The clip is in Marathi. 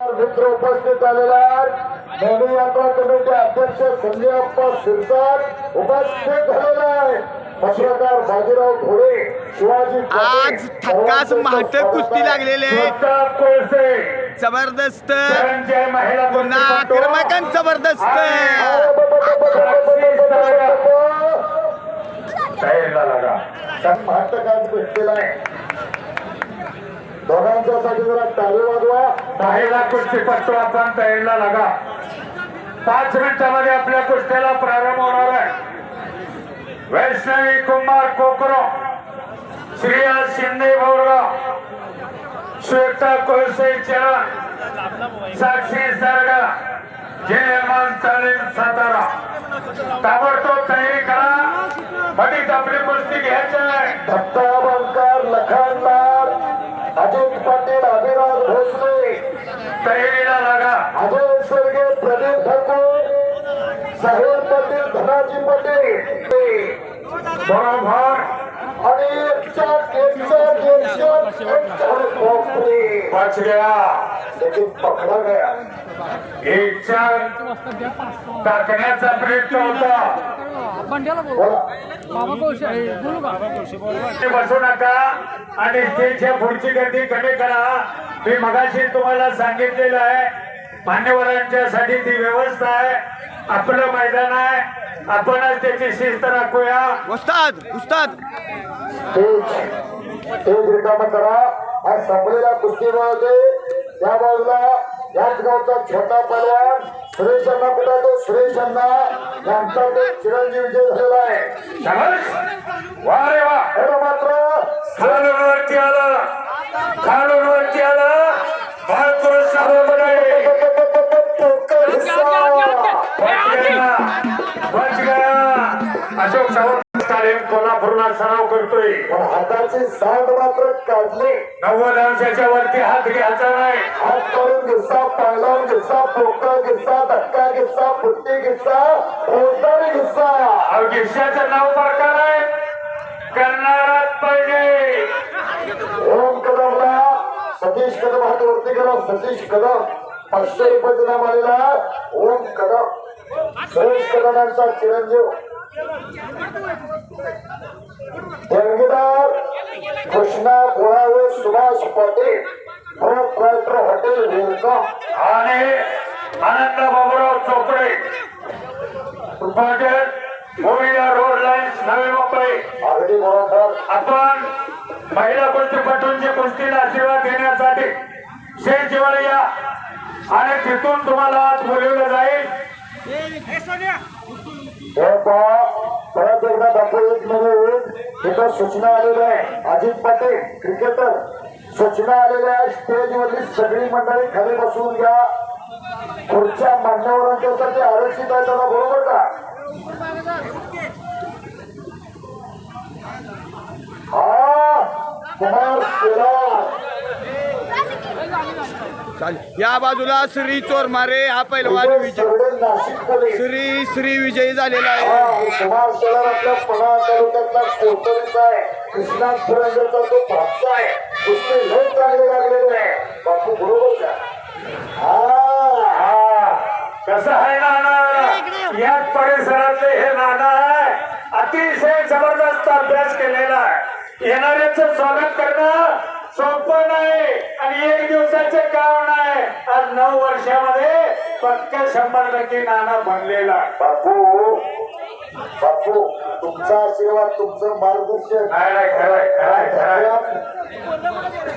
मित्र उपस्थित झालेले आहेत. यात्रा कमिटी अध्यक्ष संजय अप्पा शिरसाट उपस्थित झालेले आहे पत्रकार बाजीराव घोडे शिवाजी आज थक्काच महाटक कुस्ती लागलेली कोळसे. जबरदस्त. पुन्हा जबरदस्त. तयारीला लागा महाटक आज भेटलेला आहे दोघांच्यासाठी जरा टाळी वाजवा. महिला कुस्तीपट्टू आपण लागा. पाच मिनिटामध्ये आपल्या कुस्त्याला प्रारंभ होणार आहे. वैष्णवी कुमार कोकरो श्रेया शिंदे बोरगाव श्वेता कोळसे चरण साक्षी सरगा जयमान तालीम सातारा. ताबडतोब तयारी करा. मधीच आपली कुस्ती घ्यायची आहे. दत्ता बनकर लखनदार अजित पाटील अभिराज भोसले. तयारीला लागा. अजय सर्गे प्रदीप ठाकूर साहेब पाटील धनाजी पाटील. बरोबर. आणि बच गया लेकिन पकडा गया. इच्छा टाकण्याचा प्रयत्न होता. बसू नका आणि स्टेजच्या पुढची गर्दी कमी करा. मी मगाशी तुम्हाला सांगितलेलं आहे मान्यवरांच्यासाठी ती व्यवस्था आहे. आपलं मैदान आहे. आपणच त्याची शिस्त राखूया. उस्ताद उस्ताद. स्टेज रिकामा करा. आज संपलेल्या कुस्तीमध्ये त्या बाजूला याच गावचा छोटा पैलवान सुरेश अण्णा कुठे तो? सुरेश अण्णा यांचा तो चिरंजीव विजय झालेला आहे. समज वा रे वा! हे मात्र खालून वरती आलं! खालून वरती आलं बच गया! अशोक सावंत तालीम कोल्हापूरला सराव करतोय. पण हाताची सांड मात्र काढली. नव्वद अंशाच्या वरती हात घ्यायचा नाही. हात करून गिस्सा पायलान गिस्सा पोकळ गिस्सा धक्का गिस्सा फुट्टी गिस्सा फौजदारी गिस्सा अवघिष्याचं नाव प्रकार आहे करणारच पाहिजे ओम कदमला सतीश कदम हात वरती करा सतीश कदम. पाचशे रुपयाचं नाम आलेला ओम कदम. सुरेश कदम यांचा चिरंजीव. देणगीदार Krishna Bolave Subhash Patil proprietor hotel welcome आणि आनंद बाबुराव चोपडे. उपाध्यक्ष गोविंदा रोड लाईन्स नवी मुंबई. अगदी बरोबर आपण महिला कुस्तीपटूंची कुस्तीला आशीर्वाद देण्यासाठी शेठ जिवाळी या आणि तिथून तुम्हाला आज बोलवलं जाईल. परत एकदा दाखवू एक म्हणजे मिनिट इथं सूचना आलेल्या आहे अजित पाटील क्रिकेटर सूचना आलेल्या आहे स्टेज सगळी मंडळी खाली बसून या. खुर्च्या मान्यवरांच्यासाठी आरक्षित आहे त्याला बरोबर का? हा कुमार शेलार. चालेल. या बाजूला श्री चोरमारे हा पैलवान विजय श्री श्री विजयी झालेला आहे. हा, हा हा. कसं आहे नाना? याच परिसरातले हे नाना आहे. अतिशय जबरदस्त अभ्यास केलेला आहे. येणाऱ्याचं स्वागत करणं सोपं नाही आणि एक दिवसाचे आज नऊ वर्षामध्ये पक्क शंभर टक्के नाना बनलेला आहे. बापू बापू तुमचा आशीर्वाद तुमचं मार्गदर्शन. नाही नाही खरंय खरंय खरंय